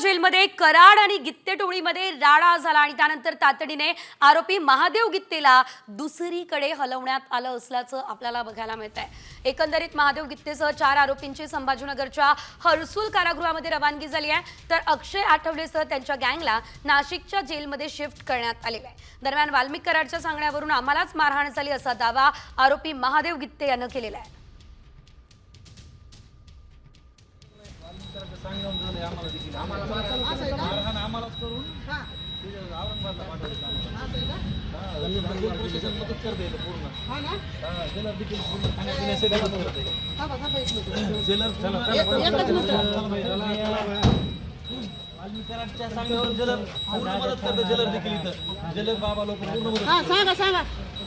जेलमध्ये कराड आणि गित्ते टोळीमध्ये राडा झाला आणि त्यानंतर तातडीने आरोपी महादेव गित्तेला दुसरीकडे हलवण्यात आलं असल्याचं आपल्याला बघायला मिळत आहे. एकंदरीत महादेव गित्तेसह चार आरोपींची संभाजीनगरच्या हर्सुल कारागृहामध्ये रवानगी झाली आहे. तर अक्षय आठवलेसह त्यांच्या गँगला नाशिकच्या जेलमध्ये शिफ्ट करण्यात आलेलं आहे. दरम्यान वाल्मिक कराडच्या सांगण्यावरून आम्हालाच मारहाण झाली असा दावा आरोपी महादेव गित्ते यानं केलेला आहे. मारहाण आम्हालाच करून ते औरंगाबादला पाठवायचं आम्हाला. हा, पोलीस प्रशासन मदत करते पूर्ण. हा, जेलर देखील पूर्ण खाण्यापिण्याची मदत करते. जेलर पूर्ण- वाल्मिक कराडच्या सांगण्यावर जेलर पूर्ण मदत करते जेलर देखील इथं. जेलर बाबा लोक पूर्ण मदत करतात. वाल्मिक